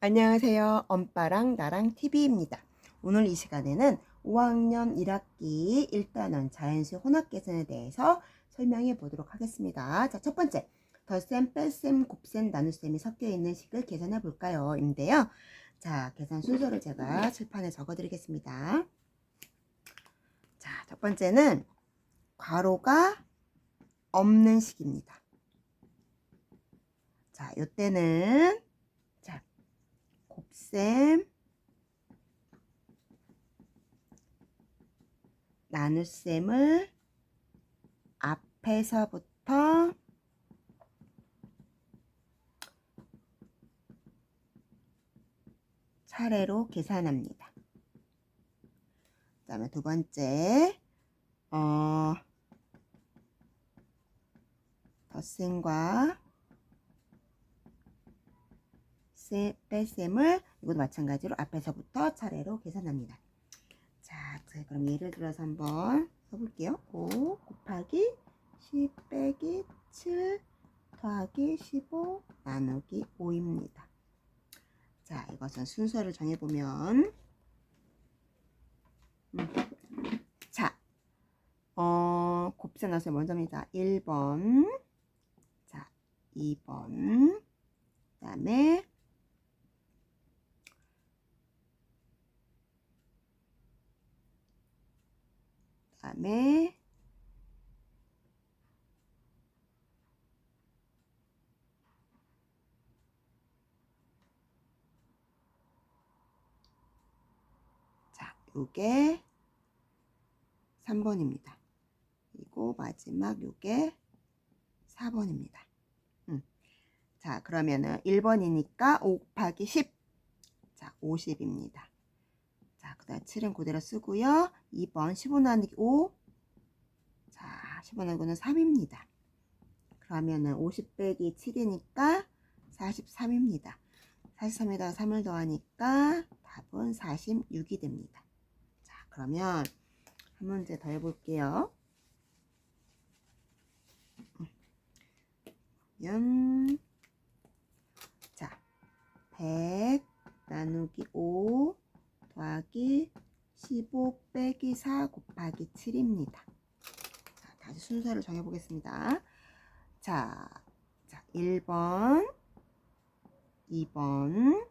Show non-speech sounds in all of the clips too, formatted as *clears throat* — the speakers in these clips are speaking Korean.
안녕하세요. 엄빠랑 나랑 TV입니다. 오늘 이 시간에는 5학년 1학기 1단원 자연수 혼합 계산에 대해서 설명해 보도록 하겠습니다. 자, 첫 번째. 덧셈, 뺄셈, 곱셈, 나눗셈이 섞여 있는 식을 계산해 볼까요? 인데요. 자, 계산 순서를 제가 칠판에 적어 드리겠습니다. 자, 첫 번째는 괄호가 없는 식입니다. 자, 요때는 자, 곱셈 나눗셈을 앞에서부터 차례로 계산합니다. 그 다음에 두 번째, 어, 덧셈과 세- 뺄셈을 이것도 마찬가지로 앞에서부터 차례로 계산합니다. 자, 자, 그럼 예를 들어서 한번 써볼게요. 5 곱하기 10 빼기 7 더하기 15 나누기 5입니다. 자, 이것은 순서를 정해보면 음. 자, 어, 곱셈 나서 먼저입니다. 1번 자, 2번 그 다음에 다음에 자, 요게 3번입니다. 그리고 마지막 요게 4번입니다. 음. 자, 그러면은 1번이니까 5 곱하기 10. 자, 50입니다. 자, 그 다음 7은 그대로 쓰고요. 2번 15 나누기 5. 자, 15 나누기 5는 3입니다. 그러면은 50 빼기 7이니까 43입니다. 43에다가 3을 더하니까 답은 46이 됩니다. 자, 그러면 한 문제 더 해볼게요. 연, 자, 100 나누기 5 더하기 15 빼기 4 곱하기 7입니다. 자, 다시 순서를 정해보겠습니다. 자, 자 1번, 2번,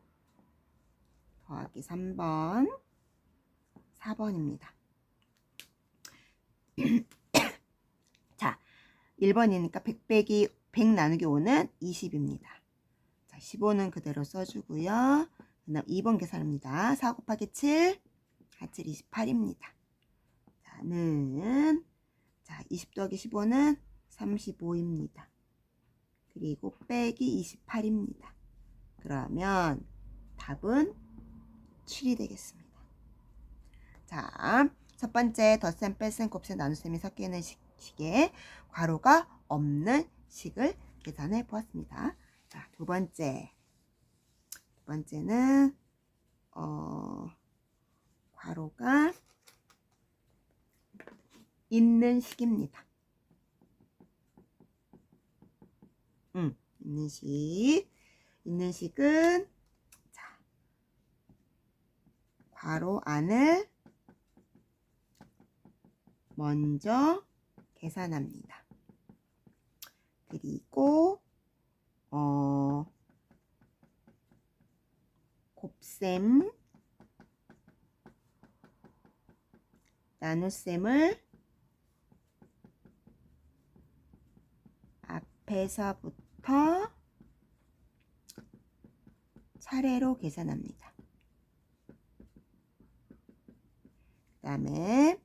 더하기 3번, 4번입니다. *clears throat* 자, 1번이니까 100 빼기 100 나누기 5는 20입니다. 자, 15는 그대로 써주고요. 그 다음 2번 계산합니다. 4 곱하기 7, 4, 7, 28입니다. 자, 는, 자, 20 더하기 15는 35입니다. 그리고 빼기 28입니다. 그러면 답은 7이 되겠습니다. 자, 첫 번째 덧셈, 뺄셈, 곱셈, 나눗셈이 섞여 있는 식, 식에 괄호가 없는 식을 계산해 보았습니다. 자, 두 번째. 두 번째는 어, 괄호가 있는 식입니다. 음, 있는 식. 있는 식은 자, 괄호 안을 먼저 계산합니다. 그리고 어 곱셈 나눗셈을 앞에서부터 차례로 계산합니다. 그 다음에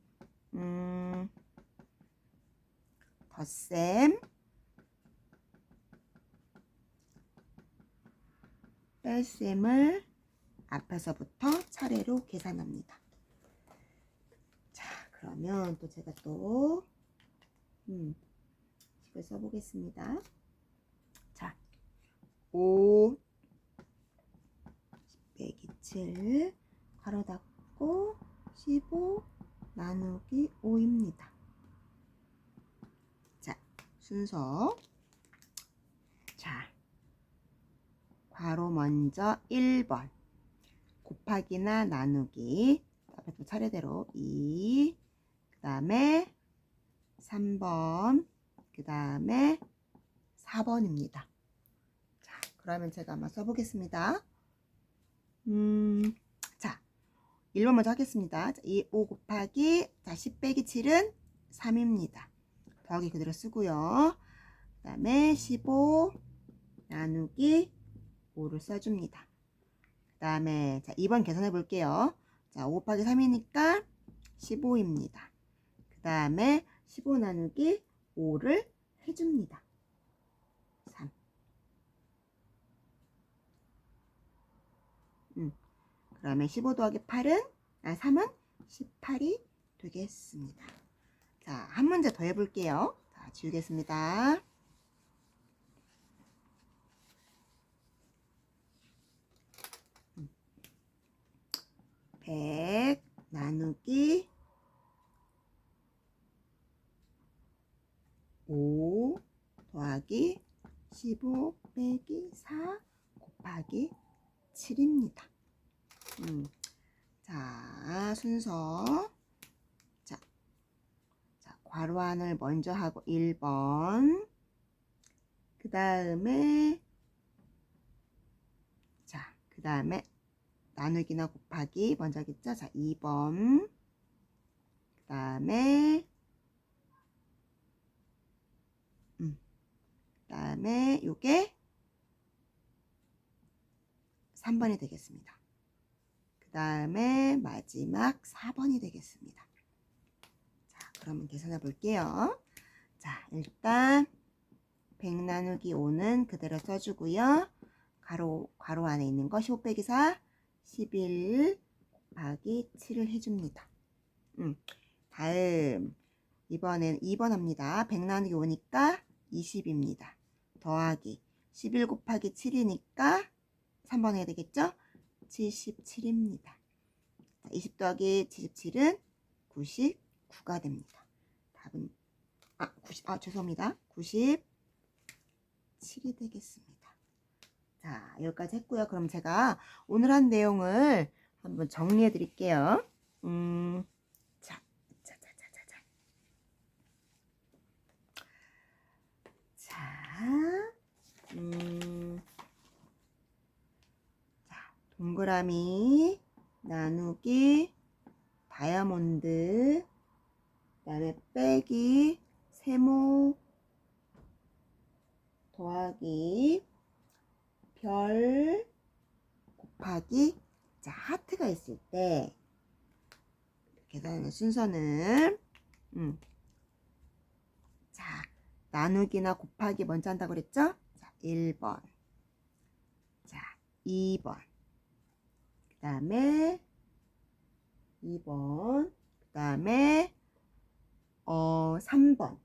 음, 덧셈 뺄셈을 앞에서부터 차례로 계산합니다. 자, 그러면 또 제가 또 음, 식을 써보겠습니다. 자, 5 빼기 7 가로 닫고 15 나누기 5입니다. 자, 순서. 자, 괄호 먼저 1번 곱하기나 나누기 앞에 또 차례대로 2그 다음에 3번 그 다음에 4번입니다. 자, 그러면 제가 한번 써보겠습니다. 음, 자, 1번 먼저 하겠습니다. 자, 2, 5 곱하기, 자, 10 빼기 7은 3입니다. 더하기 그대로 쓰고요. 그 다음에 15 나누기 5를 써줍니다. 그 다음에, 자, 2번 계산해 볼게요. 자, 5 곱하기 3이니까 15입니다. 그 다음에 15 나누기 5를 해줍니다. 3. 음. 그러면 15 더하기 8은, 아, 3은 18이 되겠습니다. 자, 한 문제 더 해볼게요. 자, 지우겠습니다. 음. 100 나누기 5 더하기 15 빼기 4 곱하기 7입니다. 음. 자, 순서. 자, 자, 괄호 안을 먼저 하고 1번. 그 다음에, 자, 그 다음에 나누기나 곱하기 먼저 하겠죠? 자, 2번. 그 다음에, 음, 그 다음에 요게 3번이 되겠습니다. 그 다음에 마지막 4번이 되겠습니다. 자, 그러면 계산해 볼게요. 자, 일단 100 나누기 5는 그대로 써주고요. 가로, 가로 안에 있는 거 15 빼기 4, 11 곱하기 7을 해줍니다. 음, 다음, 이번엔 2번 합니다. 100 나누기 5니까 20입니다. 더하기 11 곱하기 7이니까 3번 해야 되겠죠? 77입니다. 20 더하기 77은 99가 됩니다. 답은 아, 90, 아 죄송합니다. 97이 되겠습니다. 자, 여기까지 했고요. 그럼 제가 오늘 한 내용을 한번 정리해 드릴게요. 음, 자, 자, 자, 자, 자, 자. 자, 음, 자, 동그라미, 나누기, 다이아몬드, 그 다음에 빼기, 세모, 더하기, 별, 곱하기, 자, 하트가 있을 때, 계산하는 순서는, 음, 자, 나누기나 곱하기 먼저 한다고 그랬죠? 자, 1번. 자, 2번. 그 다음에 2번. 그 다음에 어, 3번.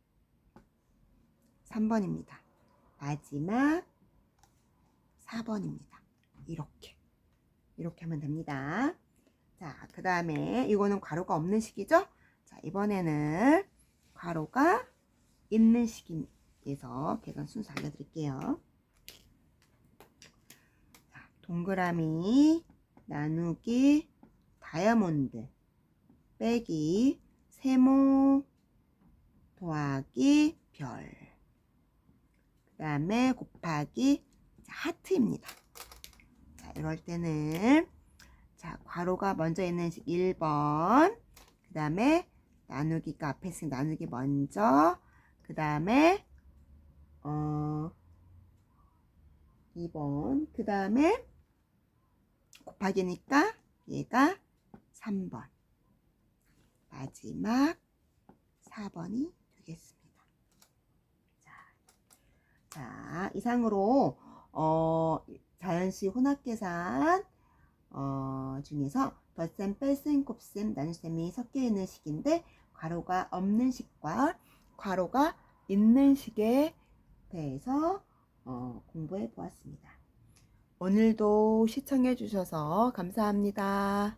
3번입니다. 마지막 4번입니다. 이렇게. 이렇게 하면 됩니다. 자, 그 다음에 이거는 괄호가 없는 식이죠? 자, 이번에는 괄호가 있는 식에서 계산 순서 알려드릴게요. 자, 동그라미, 나누기, 다이아몬드, 빼기, 세모, 더하기, 별. 그 다음에 곱하기, 자, 하트입니다. 자, 이럴 때는, 자, 괄호가 먼저 있는 식 1번, 그 다음에 나누기가 앞에 있으니 나누기 먼저, 그 다음에, 어, 2번, 그 다음에 곱하기니까 얘가 3번. 마지막 4번이 되겠습니다. 자, 자 이상으로 어, 자연시 혼합계산 어, 중에서 덧셈, 뺄셈, 곱셈, 나눗셈이 섞여 있는 식인데 괄호가 없는 식과 괄호가 있는 식에 대해서 어, 공부해 보았습니다. 오늘도 시청해 주셔서 감사합니다.